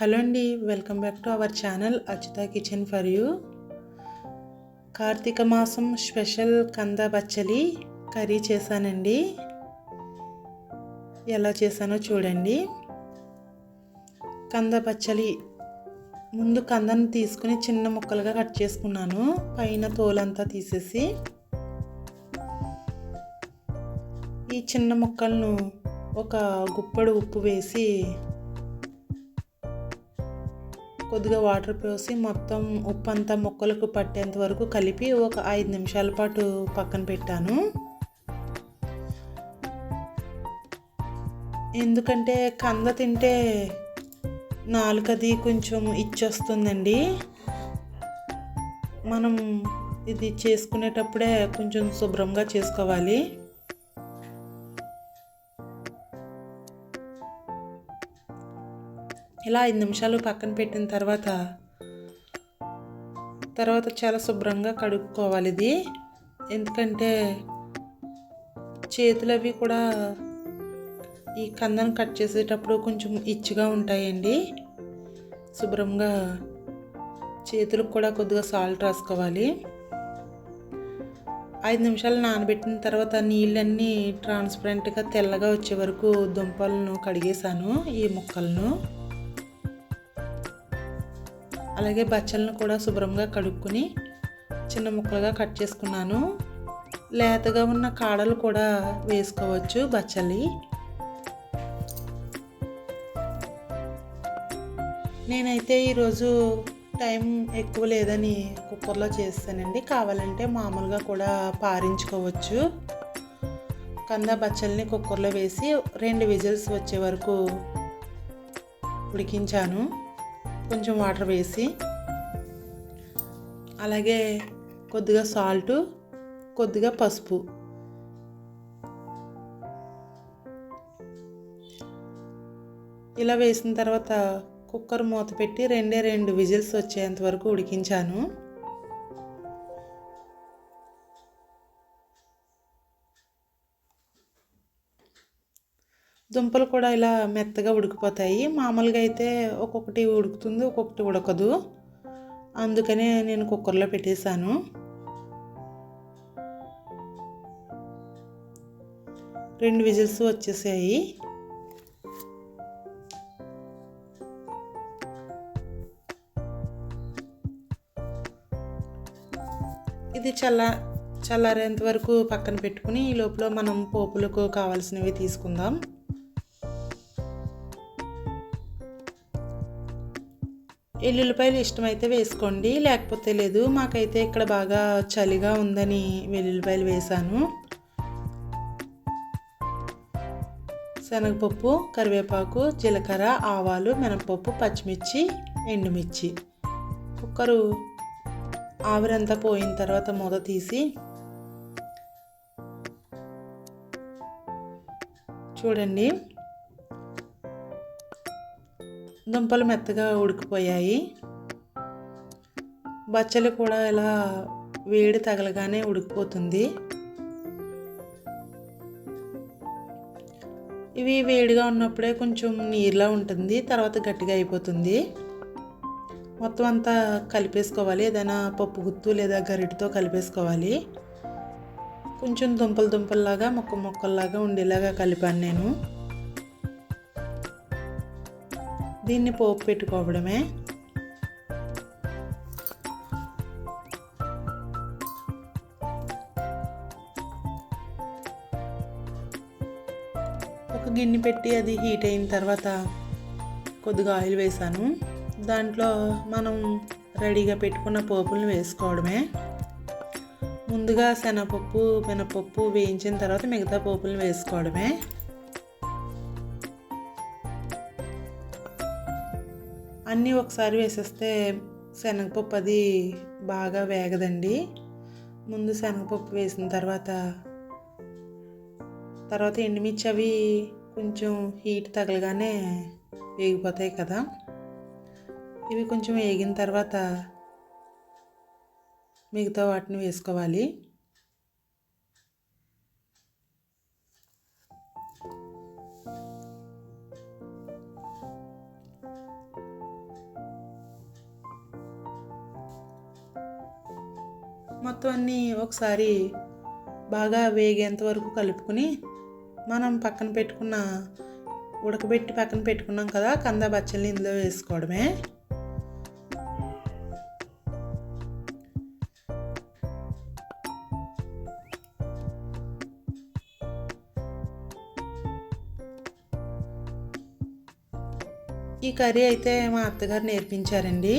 Hello అండి welcome back to our channel Achitha kitchen for you. Karthika మాసం special కంద బచ్చలి కర్రీ చేశానండి. ఎలా చేశానో చూడండి. కంద బచ్చలి ముందు కందను తీసుకుని చిన్న ముక్కలుగా కట్ చేసుకున్నాను పైన తోలంతా తీసేసి. ఈ చిన్న ముక్కలను ఒక గుప్పడు ఉప్పు వేసి కొద్దిగా వాటర్ పోసి మొత్తం ఉప్పు అంతా ముక్కలకు పట్టేంత వరకు కలిపి ఒక ఐదు నిమిషాల పాటు పక్కన పెట్టాను. ఎందుకంటే కంద తింటే నాలుకది కొంచెం ఇచ్చొస్తుందండి. మనం ఇది చేసుకునేటప్పుడే కొంచెం శుభ్రంగా చేసుకోవాలి. ఇలా ఐదు నిమిషాలు పక్కన పెట్టిన తర్వాత తర్వాత చాలా శుభ్రంగా కడుక్కోవాలి ఇది. ఎందుకంటే చేతులు అవి కూడా ఈ కందను కట్ చేసేటప్పుడు కొంచెం ఇచ్చిగా ఉంటాయండి. శుభ్రంగా చేతులకు కూడా కొద్దిగా సాల్ట్ రాసుకోవాలి. ఐదు నిమిషాలు నానబెట్టిన తర్వాత నీళ్ళన్నీ ట్రాన్స్పరెంట్గా తెల్లగా వచ్చే వరకు దుంపలను కడిగేశాను ఈ ముక్కలను. అలాగే బచ్చలను కూడా శుభ్రంగా కడుక్కొని చిన్న ముక్కలుగా కట్ చేసుకున్నాను. లేతగా ఉన్న కాడలు కూడా వేసుకోవచ్చు బచ్చలి నేనైతే ఈరోజు టైం ఎక్కువ లేదని కుక్కర్లో చేస్తానండి. కావాలంటే మామూలుగా కూడా పారించుకోవచ్చు. కంద బచ్చల్ని కుక్కర్లో వేసి రెండు విజిల్స్ వచ్చే వరకు ఉడికించాను. కొంచెం వాటర్ వేసి అలాగే కొద్దిగా సాల్ట్ కొద్దిగా పసుపు. ఇలా వేసిన తర్వాత కుక్కర్ మూత పెట్టి రెండే రెండు విజిల్స్ వచ్చేంత వరకు ఉడికించాను. దుంపలు కూడా ఇలా మెత్తగా ఉడికిపోతాయి. మామూలుగా అయితే ఒక్కొక్కటి ఉడుకుతుంది ఒక్కొక్కటి ఉడకదు. అందుకనే నేను కుక్కర్లో పెట్టేశాను. రెండు విజిల్స్ వచ్చేసాయి. ఇది చల్ల చల్లారేంత వరకు పక్కన పెట్టుకుని ఈ లోపల మనం పోపులకు కావాల్సినవి తీసుకుందాం. వెల్లుల్లిపాయలు ఇష్టమైతే వేసుకోండి. లేకపోతే లేదు మాకైతే ఇక్కడ బాగా చలిగా ఉందని వెల్లుల్లిపాయలు వేసాను. శనగపప్పు కరివేపాకు జీలకర్ర ఆవాలు మినపప్పు పచ్చిమిర్చి ఎండుమిర్చి. కుక్కరు ఆవిరంతా పోయిన తర్వాత మూత తీసి చూడండి. దుంపలు మెత్తగా ఉడికిపోయాయి. బచ్చలు కూడా ఇలా వేడి తగలగానే ఉడికిపోతుంది. ఇవి వేడిగా ఉన్నప్పుడే కొంచెం నీరులా ఉంటుంది తర్వాత గట్టిగా అయిపోతుంది. మొత్తం అంతా కలిపేసుకోవాలి ఏదైనా పప్పు గుత్తు లేదా గరిటితో కలిపేసుకోవాలి. కొంచెం దుంపలు దుంపల్లాగా మొక్క మొక్కల్లాగా ఉండేలాగా కలిపాను నేను. దీన్ని పోపు పెట్టుకోవడమే. ఒక గిన్నె పెట్టి అది హీట్ అయిన తర్వాత కొద్దిగా ఆయిల్ వేసాను. దాంట్లో మనం రెడీగా పెట్టుకున్న పోపులను వేసుకోవడమే. ముందుగా శనగపప్పు మినపప్పు వేయించిన తర్వాత మిగతా పోపులను వేసుకోవడమే. అన్నీ ఒకసారి వేసేస్తే శనగపప్పు అది బాగా వేగదండి. ముందు శనగపప్పు వేసిన తర్వాత తర్వాత ఎండుమిర్చి అవి కొంచెం హీట్ తగలగానే వేగిపోతాయి కదా. ఇవి కొంచెం వేగిన తర్వాత మిగతా వాటిని వేసుకోవాలి. మొత్తం అన్నీ ఒకసారి బాగా వేగేంత వరకు కలుపుకుని మనం పక్కన పెట్టుకున్న ఉడకబెట్టి పక్కన పెట్టుకున్నాం కదా కంద బచ్చల్ని ఇందులో వేసుకోవడమే. ఈ కర్రీ అయితే మా అత్తగారు నేర్పించారండి.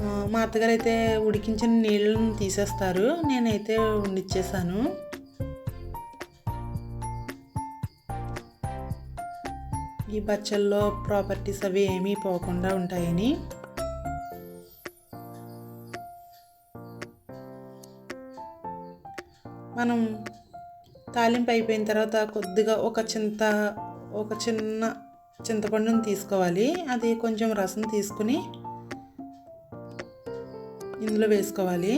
మా అత్తగారు అయితే ఉడికించిన నీళ్ళను తీసేస్తారు. నేనైతే ఉండిచ్చేసాను ఈ బచ్చల్లో ప్రాపర్టీస్ అవి ఏమీ పోకుండా ఉంటాయని. మనం తాలింపు అయిపోయిన తర్వాత కొద్దిగా ఒక చింత ఒక చిన్న చింతపండుని తీసుకోవాలి. అది కొంచెం రసం తీసుకుని ఇందులో వేసుకోవాలి.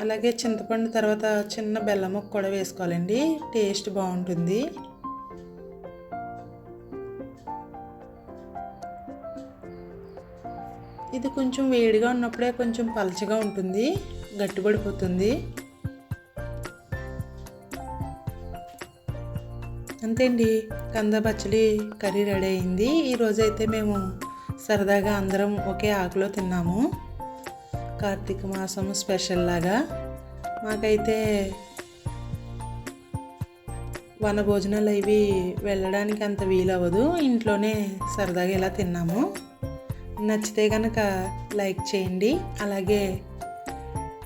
అలాగే చింతపండు తర్వాత చిన్న బెల్లం ముక్క కూడా వేసుకోవాలండి. టేస్ట్ బాగుంటుంది. ఇది కొంచెం వేడిగా ఉన్నప్పుడే కొంచెం పలచగా ఉంటుంది. గట్టిపడిపోతుంది అంతే అండి కంద పచ్చడి కర్రీ రెడీ అయింది. ఈరోజైతే మేము సరదాగా అందరం ఒకే ఆకులో తిన్నాము. కార్తీక మాసం స్పెషల్ లాగా. మాకైతే వన భోజనాలు అవి వెళ్ళడానికి అంత వీలవ్వదు. ఇంట్లోనే సరదాగా ఇలా తిన్నాము. నచ్చితే కనుక లైక్ చేయండి. అలాగే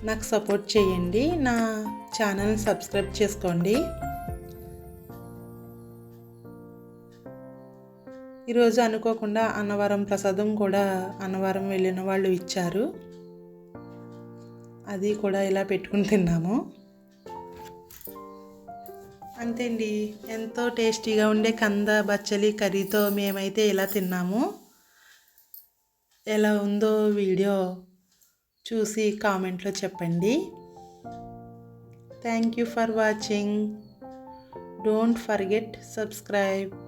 నాకు సపోర్ట్ చేయండి. నా ఛానల్ని సబ్స్క్రైబ్ చేసుకోండి. ఈరోజు అనుకోకుండా అన్నవరం ప్రసాదం కూడా అన్నవరం వెళ్ళిన వాళ్ళు ఇచ్చారు. అది కూడా ఇలా పెట్టుకుని తిన్నాము. అంతే అండి ఎంతో టేస్టీగా ఉండే కంద బచ్చలి కర్రీతో మేమైతే ఇలా తిన్నాము. ఎలా ఉందో వీడియో చూసి కామెంట్లో చెప్పండి. Thank you for watching don't forget subscribe